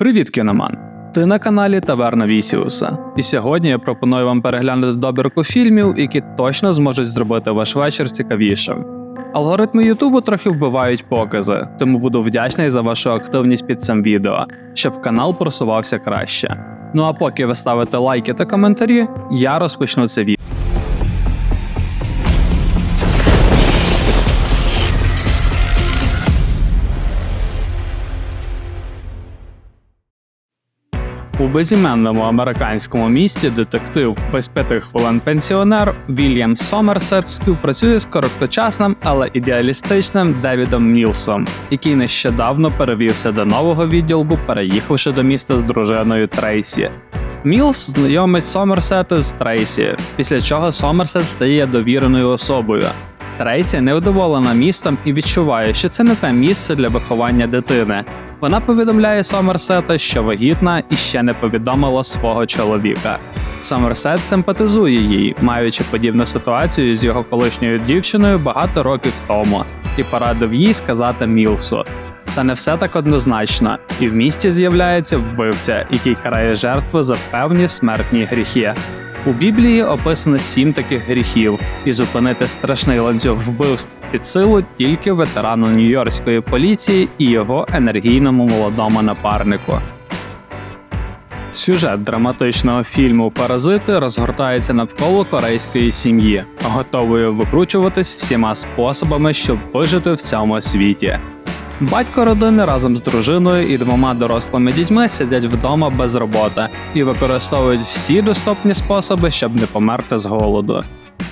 Привіт, кіноман! Ти на каналі Таверна Вісіуса. І сьогодні я пропоную вам переглянути добірку фільмів, які точно зможуть зробити ваш вечір цікавішим. Алгоритми Ютубу трохи вбивають покази, тому буду вдячний за вашу активність під цим відео, щоб канал просувався краще. Ну а поки ви ставите лайки та коментарі, я розпочну це відео. У безіменному американському місті детектив без п'яти хвилин пенсіонер Вільям Сомерсет співпрацює з короткочасним, але ідеалістичним Девідом Мілсом, який нещодавно перевівся до нового відділку, переїхавши до міста з дружиною Трейсі. Мілс знайомить Сомерсета з Трейсі, після чого Сомерсет стає довіреною особою. Трейсі невдоволена містом і відчуває, що це не те місце для виховання дитини. Вона повідомляє Сомерсета, що вагітна і ще не повідомила свого чоловіка. Сомерсет симпатизує їй, маючи подібну ситуацію з його колишньою дівчиною багато років тому, і порадив їй сказати Мілсу. Та не все так однозначно, і в місті з'являється вбивця, який карає жертву за певні смертні гріхи. У Біблії описано сім таких гріхів, і зупинити страшний ланцюг вбивств під силу тільки ветерану нью-йоркської поліції і його енергійному молодому напарнику. Сюжет драматичного фільму Паразити розгортається навколо корейської сім'ї, готової викручуватись всіма способами, щоб вижити в цьому світі. Батько родини разом з дружиною і двома дорослими дітьми сидять вдома без роботи і використовують всі доступні способи, щоб не померти з голоду.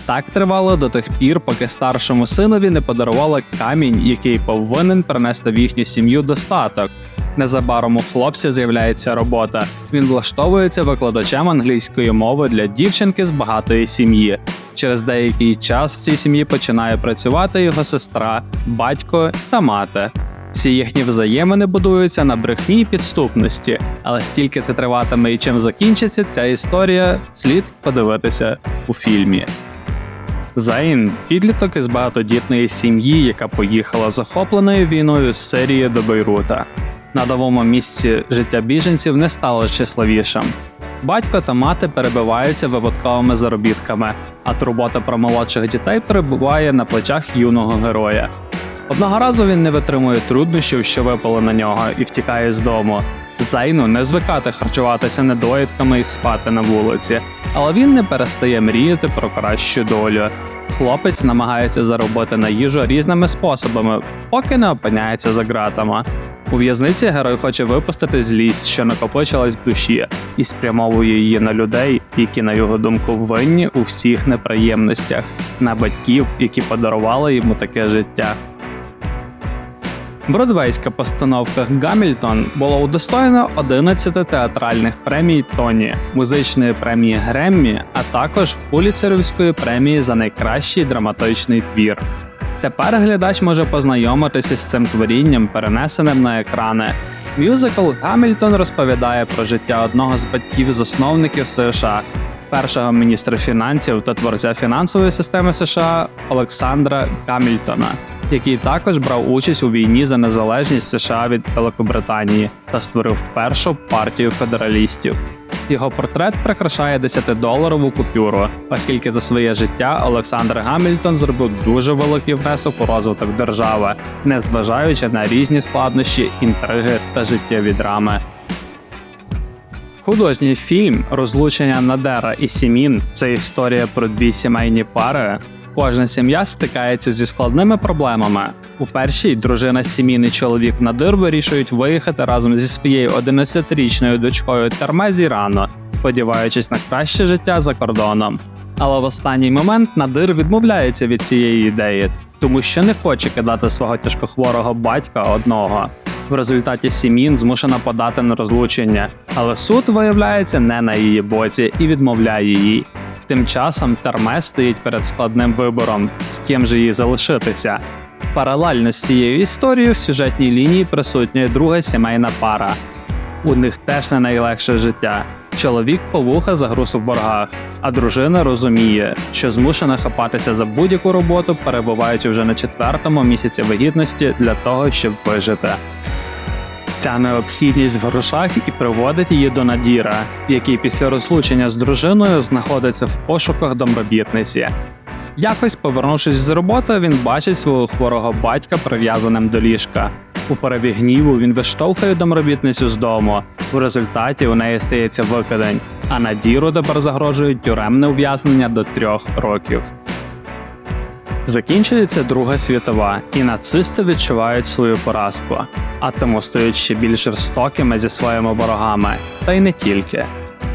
Так тривало до тих пір, поки старшому синові не подарували камінь, який повинен принести в їхню сім'ю достаток. Незабаром у хлопця з'являється робота. Він влаштовується викладачем англійської мови для дівчинки з багатої сім'ї. Через деякий час в цій сім'ї починає працювати його сестра, батько та мати. Всі їхні взаємини будуються на брехні й підступності, але стільки це триватиме і чим закінчиться ця історія, слід подивитися у фільмі. Зайн підліток із багатодітної сім'ї, яка поїхала захопленою війною з Сирії до Бейрута. На новому місці життя біженців не стало щасливішим. Батько та мати перебиваються випадковими заробітками, а турбота про молодших дітей перебуває на плечах юного героя. Одного разу він не витримує труднощів, що випали на нього, і втікає з дому. Зайну не звикати харчуватися недоїдками і спати на вулиці, але він не перестає мріяти про кращу долю. Хлопець намагається заробити на їжу різними способами, поки не опиняється за ґратами. У в'язниці герой хоче випустити злість, що накопичилась в душі, і спрямовує її на людей, які, на його думку, винні у всіх неприємностях, на батьків, які подарували йому таке життя. Бродвейська постановка Гамільтон була удостоєна 11 театральних премій Тоні, музичної премії Греммі, а також Пуліцерівської премії за найкращий драматичний твір. Тепер глядач може познайомитися з цим творінням, перенесеним на екрани. Мюзикл Гамільтон розповідає про життя одного з батьків-засновників США, першого міністра фінансів та творця фінансової системи США Олександра Гамільтона, який також брав участь у війні за незалежність США від Великобританії та створив першу партію федералістів. Його портрет прикрашає 10-доларову купюру, оскільки за своє життя Олександр Гамільтон зробив дуже великий внесок у розвиток держави, незважаючи на різні складнощі, інтриги та життєві драми. Художній фільм Розлучення Надера і Сімін це історія про дві сімейні пари. Кожна сім'я стикається зі складними проблемами. У першій дружина Сімін і чоловік Надир вирішують виїхати разом зі своєю 11-річною дочкою Терме з Ірану, сподіваючись на краще життя за кордоном. Але в останній момент Надир відмовляється від цієї ідеї, тому що не хоче кидати свого тяжкохворого батька одного. В результаті Сімін змушена подати на розлучення, але суд виявляється не на її боці і відмовляє їй. Тим часом Терме стоїть перед складним вибором, з ким же їй залишитися. Паралельно з цією історією в сюжетній лінії присутня друга сімейна пара. У них теж не найлегше життя. Чоловік по вуха загруз в боргах, а дружина розуміє, що змушена хапатися за будь-яку роботу, перебуваючи вже на четвертому місяці вагітності для того, щоб вижити. Ця необхідність в грошах і приводить її до Надіра, який після розлучення з дружиною знаходиться в пошуках домробітниці. Якось, повернувшись з роботи, він бачить свого хворого батька прив'язаним до ліжка. У пориві гніву він виштовхує домробітницю з дому. У результаті у неї стається викидень, а Надіру тепер загрожує тюремне ув'язнення до трьох років. Закінчується Друга світова, і нацисти відчувають свою поразку, а тому стають ще більш жорстокими зі своїми ворогами, та й не тільки.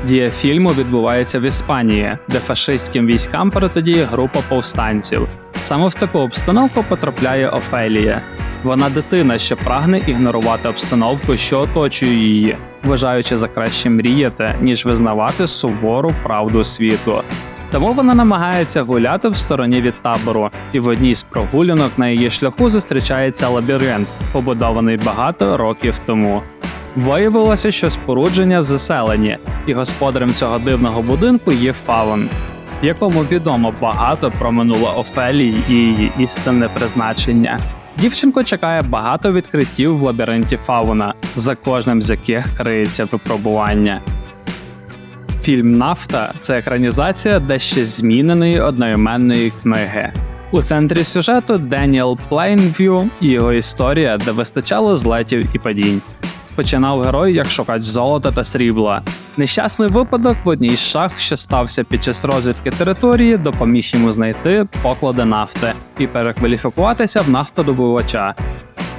Дія фільму відбувається в Іспанії, де фашистським військам протидіє група повстанців. Саме в таку обстановку потрапляє Офелія. Вона дитина, що прагне ігнорувати обстановку, що оточує її, вважаючи за краще мріяти, ніж визнавати сувору правду світу. Тому вона намагається гуляти в стороні від табору, і в одній з прогулянок на її шляху зустрічається лабіринт, побудований багато років тому. Виявилося, що спорудження заселені, і господарем цього дивного будинку є фаун, якому відомо багато про минуле Офелії і її істинне призначення. Дівчинку чекає багато відкриттів в лабіринті фауна, за кожним з яких криється випробування. Фільм Нафта це екранізація дещо зміненої одноіменної книги. У центрі сюжету Деніел Плейнв'ю і його історія, де вистачало злетів і падінь. Починав герой як шукач золота та срібла. Нещасний випадок в одній з шахт, що стався під час розвідки території, допоміг йому знайти поклади нафти і перекваліфікуватися в нафтодобувача.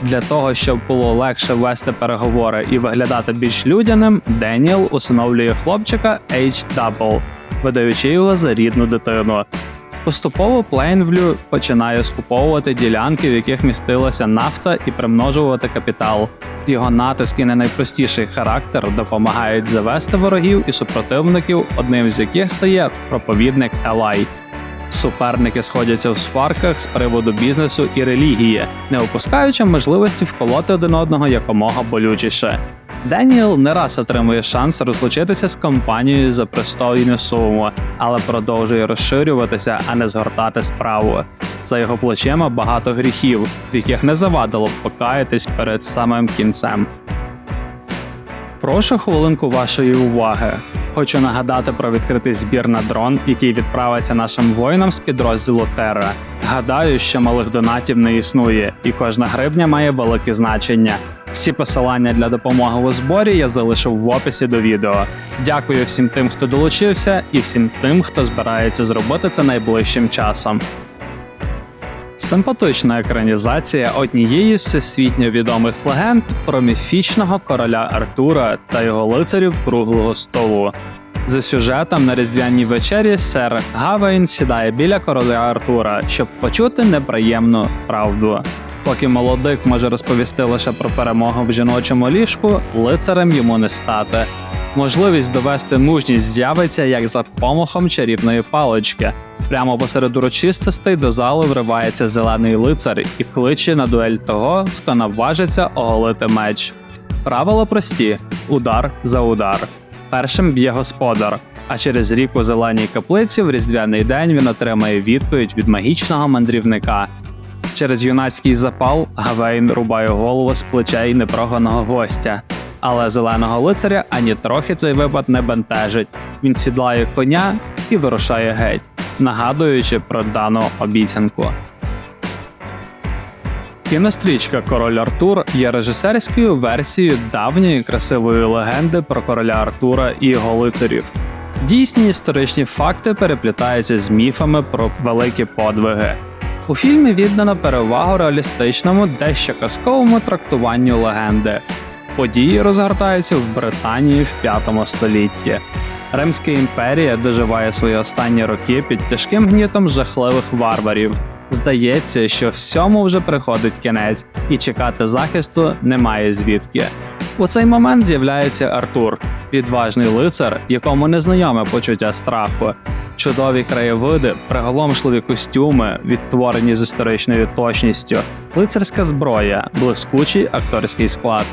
Для того, щоб було легше вести переговори і виглядати більш людяним, Деніел усиновлює хлопчика H-Double, видаючи його за рідну дитину. Поступово Плейнвлю починає скуповувати ділянки, в яких містилася нафта, і примножувати капітал. Його натиск і не найпростіший характер допомагають завести ворогів і супротивників, одним з яких стає проповідник Елай. Суперники сходяться в сварках з приводу бізнесу і релігії, не опускаючи можливості вколоти один одного якомога болючіше. Деніел не раз отримує шанс розлучитися з компанією за пристойну суму, але продовжує розширюватися, а не згортати справу. За його плечима багато гріхів, в яких не завадило б покаятись перед самим кінцем. Прошу хвилинку вашої уваги. Хочу нагадати про відкритий збір на дрон, який відправиться нашим воїнам з підрозділу Терра. Гадаю, що малих донатів не існує, і кожна гривня має велике значення. Всі посилання для допомоги у зборі я залишив в описі до відео. Дякую всім тим, хто долучився, і всім тим, хто збирається зробити це найближчим часом. Симпатична екранізація однієї з всесвітньо відомих легенд про міфічного короля Артура та його лицарів круглого столу. За сюжетом на різдвяній вечері сер Гавейн сідає біля короля Артура, щоб почути неприємну правду. Поки молодик може розповісти лише про перемогу в жіночому ліжку, лицарем йому не стати. Можливість довести мужність з'явиться як за помахом чарівної палички. Прямо посеред урочистостей до залу вривається зелений лицар і кличе на дуель того, хто наважиться оголити меч. Правила прості: удар за удар. Першим б'є господар. А через рік у зеленій каплиці в різдвяний день він отримає відповідь від магічного мандрівника. Через юнацький запал Гавейн рубає голову з плечей непроганого гостя. Але зеленого лицаря ані трохи цей випад не бентежить. Він сідлає коня і вирушає геть, нагадуючи про дану обіцянку. Кінострічка Король Артур є режисерською версією давньої красивої легенди про короля Артура і його лицарів. Дійсні історичні факти переплітаються з міфами про великі подвиги. У фільмі віддано перевагу реалістичному, дещо казковому трактуванню легенди. Події розгортаються в Британії в 5 столітті. Римська імперія доживає свої останні роки під тяжким гнітом жахливих варварів. Здається, що всьому вже приходить кінець, і чекати захисту немає звідки. У цей момент з'являється Артур, відважний лицар, якому незнайоме почуття страху, чудові краєвиди, приголомшливі костюми, відтворені з історичною точністю, лицарська зброя, блискучий акторський склад.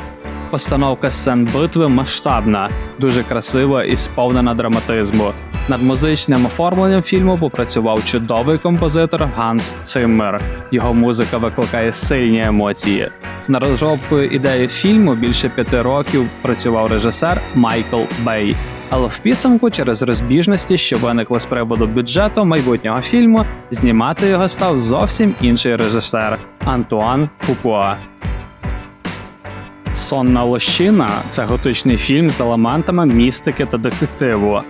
Постановка сцен битви масштабна, дуже красива і сповнена драматизму. Над музичним оформленням фільму попрацював чудовий композитор Ганс Циммер. Його музика викликає сильні емоції. Над розробкою ідеї фільму більше п'яти років працював режисер Майкл Бей. Але в підсумку, через розбіжності, що виникли з приводу бюджету майбутнього фільму, знімати його став зовсім інший режисер Антуан Фукуа. Сонна лощина це готичний фільм з елементами містики та детективу.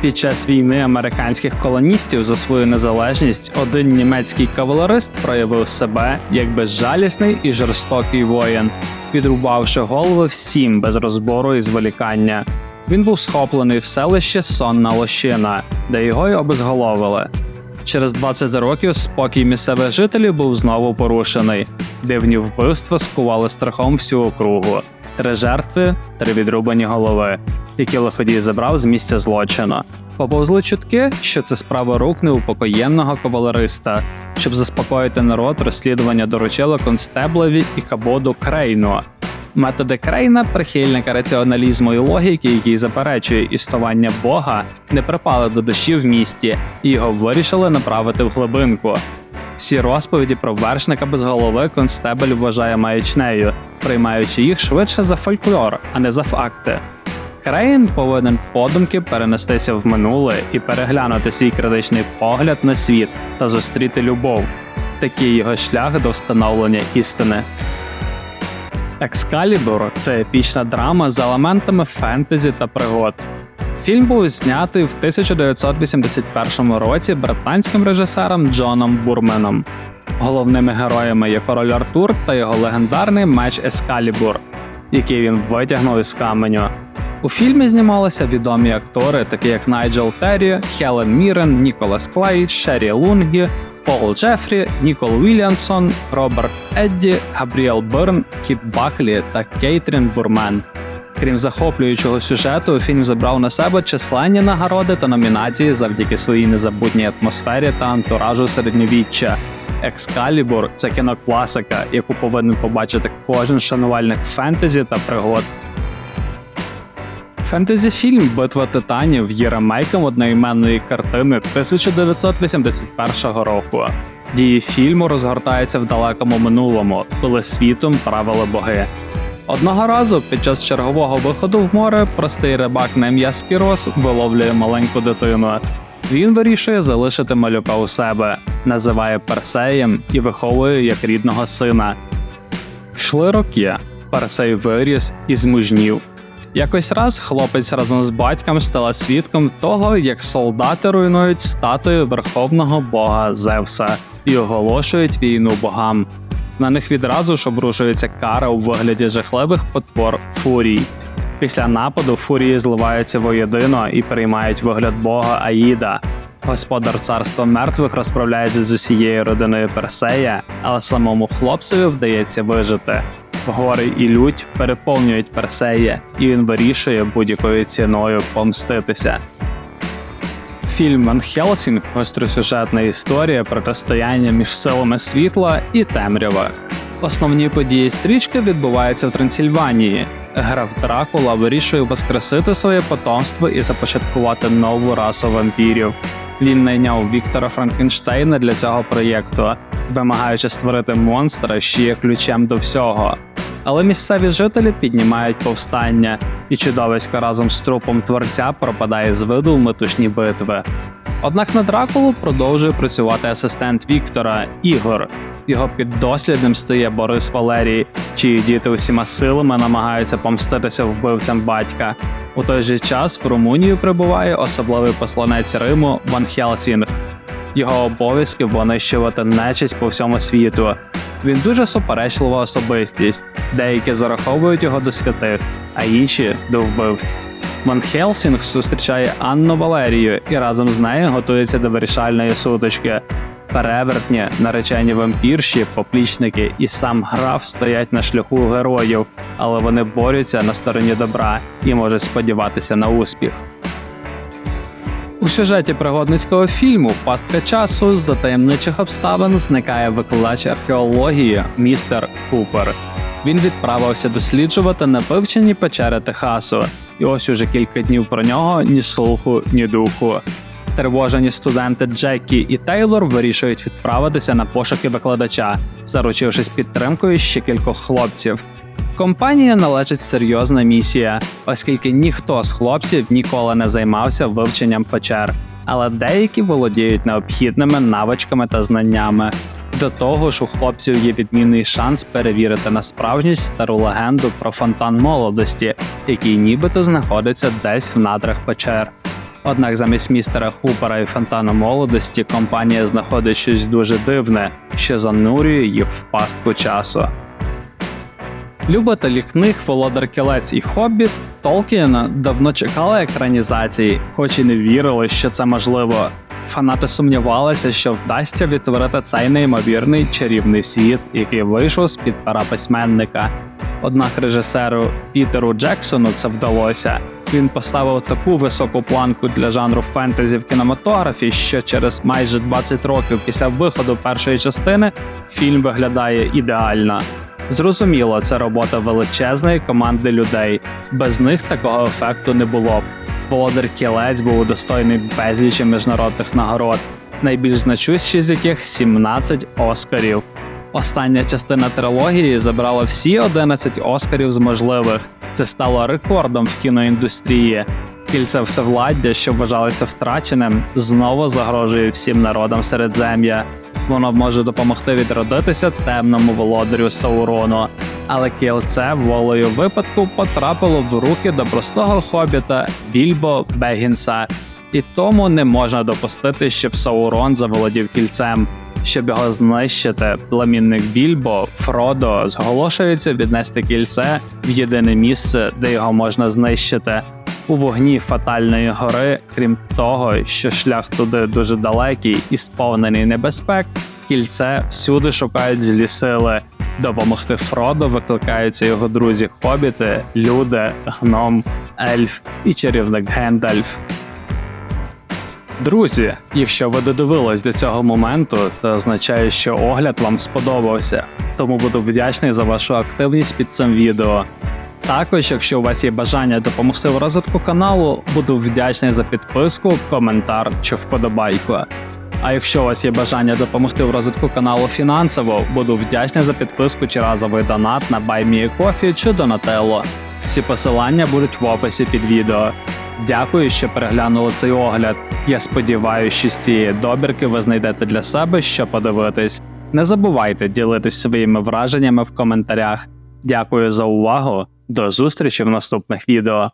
Під час війни американських колоністів за свою незалежність один німецький кавалерист проявив себе як безжалісний і жорстокий воїн, відрубавши голови всім без розбору і зволікання. Він був схоплений в селище Сонна Лощина, де його й обезголовили. Через 20 років спокій місцевих жителів був знову порушений. Дивні вбивства скували страхом всю округу. Три жертви, три відрубані голови, які лиходій забрав з місця злочину. Поповзли чутки, що це справа рук неупокоєнного кавалериста. Щоб заспокоїти народ, розслідування доручило констеблеві і кабоду Крейну. Методи Крейна, прихильника раціоналізму і логіки, який заперечує існування Бога, не припали до душі в місті, і його вирішили направити в глибинку. Всі розповіді про вершника без голови констебель вважає маячнею, приймаючи їх швидше за фольклор, а не за факти. Крейн повинен подумки перенестися в минуле і переглянути свій критичний погляд на світ та зустріти любов. Такий його шлях до встановлення істини. Екскалібур це епічна драма з елементами фентезі та пригод. Фільм був знятий в 1981 році британським режисером Джоном Бурменом. Головними героями є король Артур та його легендарний меч Ескалібур, який він витягнув із каменю. У фільмі знімалися відомі актори, такі як Найджел Террі, Хелен Мірен, Ніколас Клей, Шері Лунгі, Пол Джефрі, Нікол Вільямсон, Роберт Едді, Габріел Бирн, Кіт Баклі та Кейтрін Бурмен. Крім захоплюючого сюжету, фільм забрав на себе численні нагороди та номінації завдяки своїй незабутній атмосфері та антуражу середньовіччя. Екскалібур це кінокласика, яку повинен побачити кожен шанувальник фентезі та пригод. Фентезі-фільм Битва титанів є ремейком одноіменної картини 1981 року. Дії фільму розгортаються в далекому минулому, коли світом правили боги. Одного разу під час чергового виходу в море простий рибак на ім'я Спірос виловлює маленьку дитину. Він вирішує залишити малюка у себе, називає Персеєм і виховує як рідного сина. Йшли роки. Персей виріс і змужнів. Якось раз хлопець разом з батьком стала свідком того, як солдати руйнують статую верховного бога Зевса і оголошують війну богам. На них відразу ж обрушується кара у вигляді жахливих потвор фурій. Після нападу фурії зливаються воєдино і приймають вигляд бога Аїда. Господар царства мертвих розправляється з усією родиною Персея, але самому хлопцеві вдається вижити. Гори і лють переповнюють Персея, і він вирішує будь-якою ціною помститися. Фільм Ван Хелсінг гостросюжетна історія протистояння між силами світла і темрява. Основні події стрічки відбуваються в Трансильванії. Граф Дракула вирішує воскресити своє потомство і започаткувати нову расу вампірів. Він найняв Віктора Франкенштейна для цього проєкту, вимагаючи створити монстра, що є ключем до всього. Але місцеві жителі піднімають повстання, і чудовисько разом з трупом творця пропадає з виду в метушні битви. Однак на Дракулу продовжує працювати асистент Віктора Ігор. Його піддослідним стає Борис Валерій, чиї діти усіма силами намагаються помститися вбивцям батька. У той же час в Румунію прибуває особливий посланець Риму Ван Хелсінг. Його обов'язки винищувати нечисть по всьому світу. Він дуже суперечлива особистість. Деякі зараховують його до святих, а інші до вбивць. Ван Хелсінг зустрічає Анну Валерію і разом з нею готується до вирішальної сутички. Перевертні, наречені вампірші, поплічники і сам граф стоять на шляху героїв, але вони борються на стороні добра і можуть сподіватися на успіх. У сюжеті пригодницького фільму Пастка часу з-за таємничих обставин зникає викладач археології містер Купер. він відправився досліджувати невивчені печери Техасу, і ось уже кілька днів про нього ні слуху, ні духу. Стривожені студенти Джекі і Тейлор вирішують відправитися на пошуки викладача, заручившись підтримкою ще кількох хлопців. Компанії належить серйозна місія, оскільки ніхто з хлопців ніколи не займався вивченням печер, але деякі володіють необхідними навичками та знаннями. До того ж, у хлопців є відмінний шанс перевірити на справжність стару легенду про фонтан молодості, який нібито знаходиться десь в надрах печер. Однак замість містера Хупера і фонтану молодості компанія знаходить щось дуже дивне, що занурює їх в пастку часу. Любителі книг Володар Кілець і Хобіт Толкіна давно чекали екранізації, хоч і не вірили, що це можливо. Фанати сумнівалися, що вдасться відтворити цей неймовірний чарівний світ, який вийшов з під пера письменника. Однак режисеру Пітеру Джексону це вдалося. Він поставив таку високу планку для жанру фентезі в кінематографі, що через майже 20 років після виходу першої частини фільм виглядає ідеально. Зрозуміло, це робота величезної команди людей. Без них такого ефекту не було б. Володар Кілець був удостоєний безлічі міжнародних нагород, найбільш значущі з яких 17 оскарів. Остання частина трилогії забрала всі 11 оскарів з можливих. Це стало рекордом в кіноіндустрії. Кільце всевладдя, що вважалося втраченим, знову загрожує всім народам середзем'я. Воно може допомогти відродитися темному володарю Саурону, але кільце волею випадку потрапило в руки до простого хобіта Більбо Бегінса, і тому не можна допустити, щоб Саурон заволодів кільцем. Щоб його знищити, пламінник Більбо Фродо зголошується віднести кільце в єдине місце, де його можна знищити. У вогні фатальної гори, крім того, що шлях туди дуже далекий і сповнений небезпек, кільце всюди шукають злі сили. Допомогти Фродо викликаються його друзі хобіти, люди, гном, ельф і чарівник Гендальф. Друзі, якщо ви додивились до цього моменту, це означає, що огляд вам сподобався, тому буду вдячний за вашу активність під цим відео. Також, якщо у вас є бажання допомогти в розвитку каналу, буду вдячний за підписку, коментар чи вподобайку. А якщо у вас є бажання допомогти в розвитку каналу фінансово, буду вдячний за підписку чи разовий донат на BuyMeACoffee чи Donatello. Всі посилання будуть в описі під відео. Дякую, що переглянули цей огляд. Я сподіваюся, що з цієї добірки ви знайдете для себе що подивитись. Не забувайте ділитись своїми враженнями в коментарях. Дякую за увагу. До зустрічі в наступних відео.